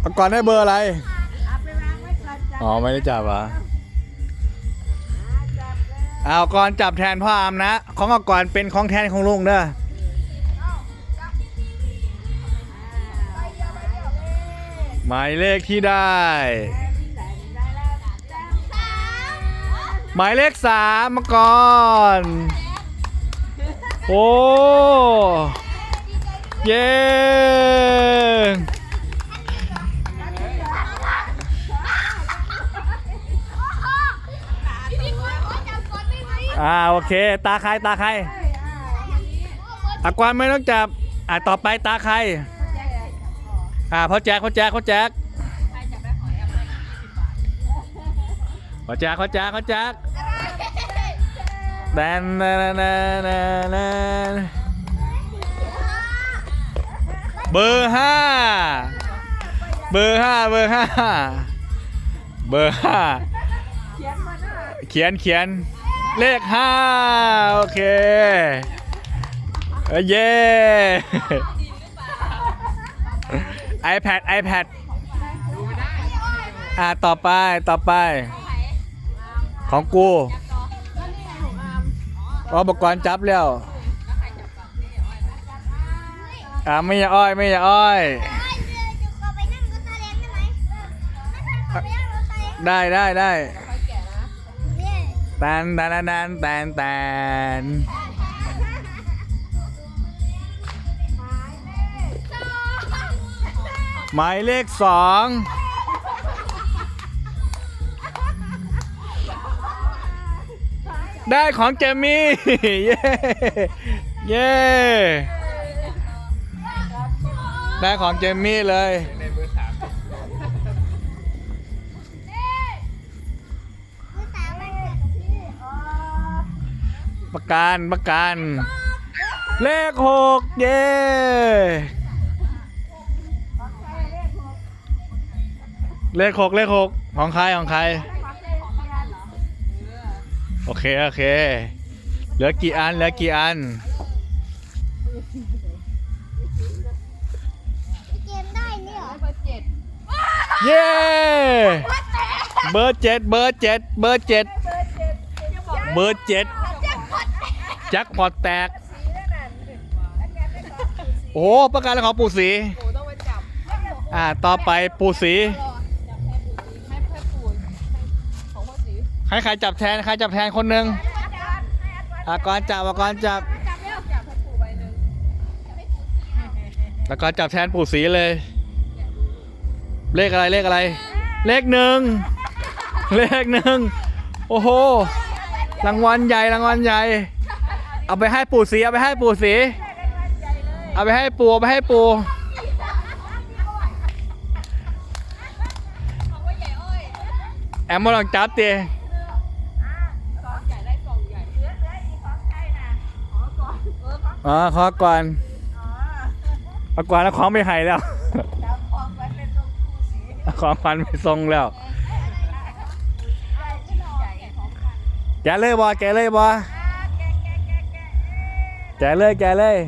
เอาก่อนได้เบอร์อะไร เอาไปวางไว้ก่อนจ้ะอ๋อไม่ได้จับเหรอะจับเลยเอาก่อนจับแทนพ่ออามนะ ของเอาก่อนเป็นของแทนของลุงเด้อ หมายเลขที่ได้ ได้แล้วจ้ะหมายเลขสามมาก่อน โอ้ เย้ อ่าโอเค ตาใครตาใครอากวานไม่ต้องจับอ่าต่อไปตาใครอ่าพ่อแจ๊คพ่อแจ๊คพ่อแจ๊คพ่อแจ๊คพ่อแจ๊คพ่อแจ๊คแดนแดนแดนแดนเบอร์ห้าเบอร์ห้าเบอร์ห้าเบอร์ห้าเขียนเขียน เขียนเลขห้าโอเคเอ้ยเย้ iPad iPad อ่าต่อไปต่อไป ของกูอุปกรณ์จับแล้วอ่าไม่อย่าอ้อยไม่อย่าอ้อยได้ได้ได้ แตนแตนแตนแตนแตนหมายเลขสองได้ของเจมี่ เย้ เย้ ได้ของเจมี่เลย ประกันประกัน เลขหกเย้เลขหกเลขหกของใครของใคร โอเค โอเค เหลือกี่อันเหลือกี่อันเย้เบอร์เจ็ดเบอร์เจ็ดเบอร์เจ็ดเบอร์เจ็ด แจ็คพอตแตก โอ้โหประกาศแล้วของปู่สีอ่า ต่อไปปู่สีใครใครจับแทน ใครจับแทนคนหนึ่งอากรจับอากรจับแล้วก็จับแทนปู่สีเลย เลขอะไรเลขอะไร เลขหนึ่งเลขหนึ่งโอ้โหรางวัลใหญ่รางวัลใหญ่ เอาไปให้ปู่สีเอาไปให้ปู่สีเอาไปให้ปู่เอาไปให้ปู่แอมมาลองจับตีอ๋อขอก่อนเอาก่อนแล้วของไม่ให้แล้วของขวัญไปส่งแล้วแกะเลยบอแกะเลยบอ แกะเลยแกะเลย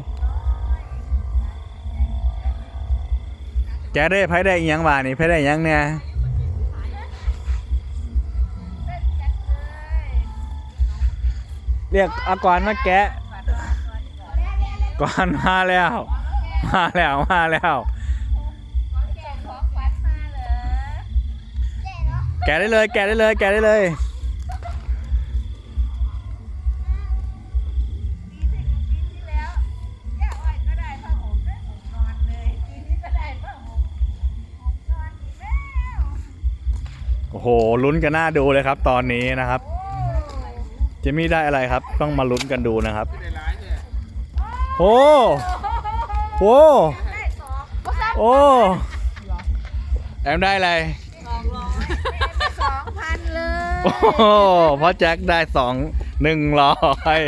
แกะได้ไพ่ได้อิหยังบานี่ไพ่ได้อิหยังเนี่ยเรียกอาก่อนมาแกะก่อนมาแล้ว มาแล้วมาแล้ว แกะได้เลย แกะได้เลย แกะได้เลย โอ้โหลุ้นกันหน้าดูเลยครับ ตอนนี้นะครับเจมี่ได้อะไรครับ ต้องมาลุ้นกันดูนะครับโอ้โหโอ้แอมได้อะไรสองพันเลย โอ้โหพ่อแจ็คได้สองหนึ่งร้อย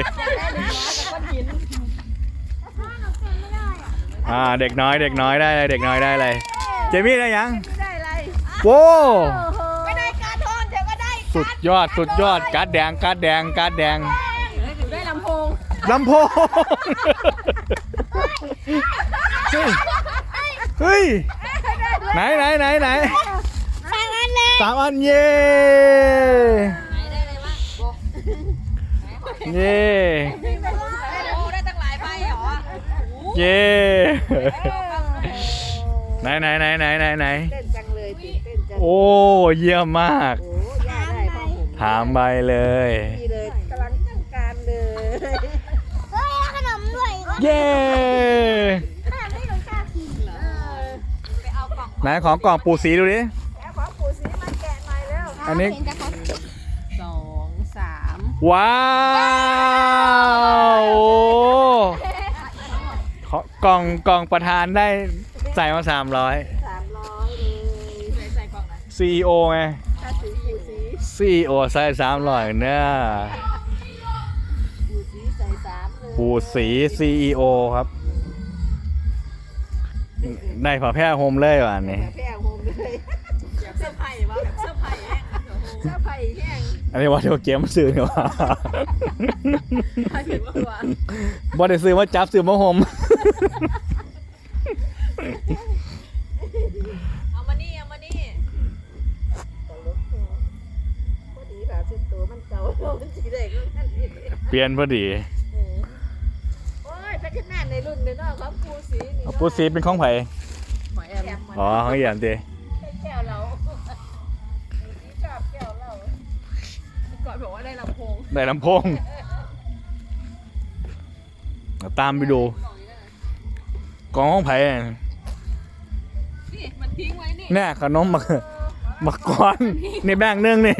อ่าเด็กน้อยเด็กน้อยได้เลยเด็กน้อยได้เลยเจมี่ได้ยังได้อะไรโว้ สุดยอดสุดยอดการ์ดแดงการ์ดแดงการ์ดแดงได้ลำโพงลำโพงเฮ้ยเฮ้ยได้เลยไหนไหนไหนไหนสามอันเลยสามอันเย่ไหนได้เลยว่าเย่โอ้ได้ตั้งหลายใบเหรอเย่ไหนไหนไหนไหนไหนไหนเต้นจังเลยตื่นเต้นจังโอ้เยี่ยมมากโอ้ย่าได้ผ้าห่มถามใบเลย ดีเลยกำลังต้องการเลย เฮ้ยขนมด้วยเย่ขนมที่หนูชอบกินไปเอากล่องไหนของกล่องปูสีดูดิแกของปู่สีมาแกะหน่อยเร็วอันนี้ สองสามว้าวโอ้ขอกล่องกล่องประธานได้ใส่มาสามร้อยสามร้อยเลย ใส่กล่องไหน CEO ไงถ้าสีปู่ สี CEO ใส่สามร้อยเนี่ยปู่สีใส่สามเลยปูสี CEO ครับ ได้ผ้าแพร่โฮมเลยว่ะนี่แพร่โฮมเลยเสื้อไผ่ว่าแบบเสื้อไผ่แห้งเสื้อไผ่แห้งอันนี้ว่าเดี๋ยวเกมมาซื้อเนี่ยว่ะถ้าเห็นว่าว่าบ่ได้ซื้อมาจับซื้อมาโฮม เก่ามันสีแดงนั่นเองเปลี่ยนพอดีโอ้ยพัฒนาในรุ่นเนาะของปูสีนี่เอาปูสีเป็นของไผ่หมอแอมอ๋อของเอี่ยมตีแก้วเราสีชอบแก้วเราก่อนบอกว่าได้ลำโพงได้ลำโพงเอาตามไปดูกล่องของไผ่เนี่ยนี่มันทิ้งไว้นี่เนี่ยขนมมา มาก่อนนี่แบ่งเนื่องนี่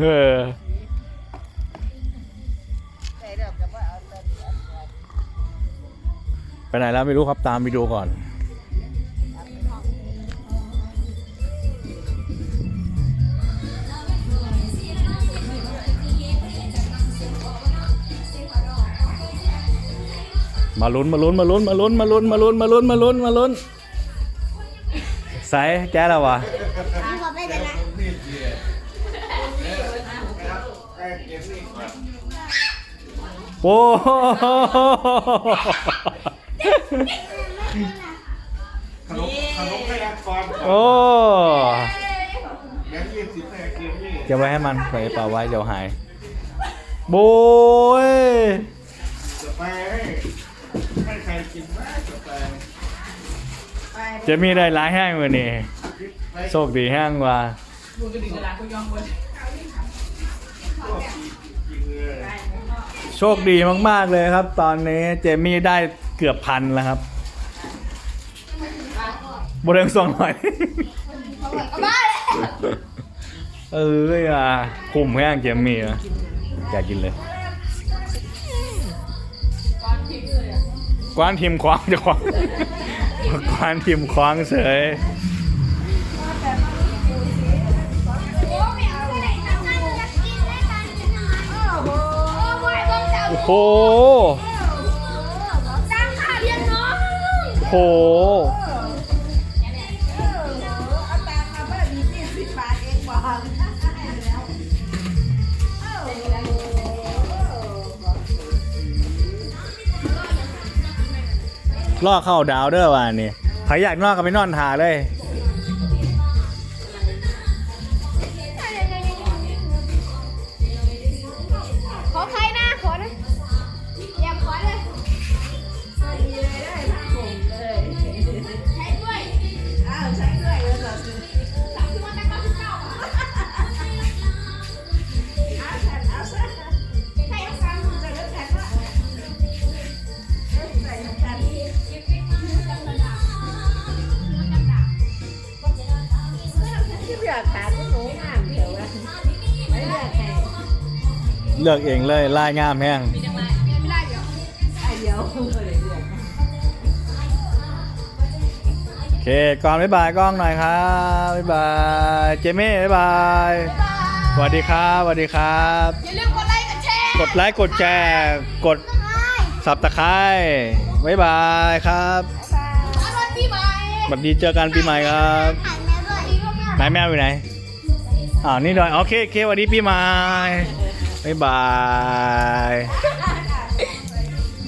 เออไปไหนแล้วไม่รู้ครับตามไปดูก่อน มาลุ้นมาลุ้นมาลุ้นมาลุ้นมาลุ้นมาลุ้นมาลุ้นมาลุ้นมาลุ้น ใส่แกแล้ววะมีขอไปเลยนะโอ้โหขนมขนมให้รักก่อนโอ้แบงค์ยี่สิบแม่เกมนี่เก็บไว้ให้มันใส่กระเป๋าไว้เดี๋ยวหายโบยจะไปให้ให้ใครกินไหม จะมีได้หลายแห้งกว่านี่โชคดีแห้งกว่าโชคดีมาก ๆ เลยครับ ตอนนี้เจมี่ได้เกือบพันแล้วครับบริเวณส่งหน่อยเอออะคุมแห้งเจมี่นะอยากกินเลยกวานทีมควางจะคว้า ประกวนทิมคว้างเฉยโอ้โหโอ้โห ล่อเข้าดาวเด้อว่ะนี่ใครอยากนอนก็ไปนอนหาเลย อกขาดก็หนูงามเดียวอะไม่เลือกใครเลือกเองเลยลายงามแห้งไอเดียวไม่ได้เลือกโอเค ก่อนบ๊ายบายกล้องหน่อยครับบ๊ายบาย เจมี่บ๊ายบายสวัสดีครับสวัสดีครับ อย่าลืมกดไลค์กดแชร์กดไลค์กดแชร์กดสับตะไคร้บ๊ายบายครับอร่อยปีใหม่ สวัสดีเจอกันปีใหม่ครับ ไหนแมวอยู่ไหนอ่าวนี่หน่อยโอเคโอเควันดีพี่มาบ๊ายบาย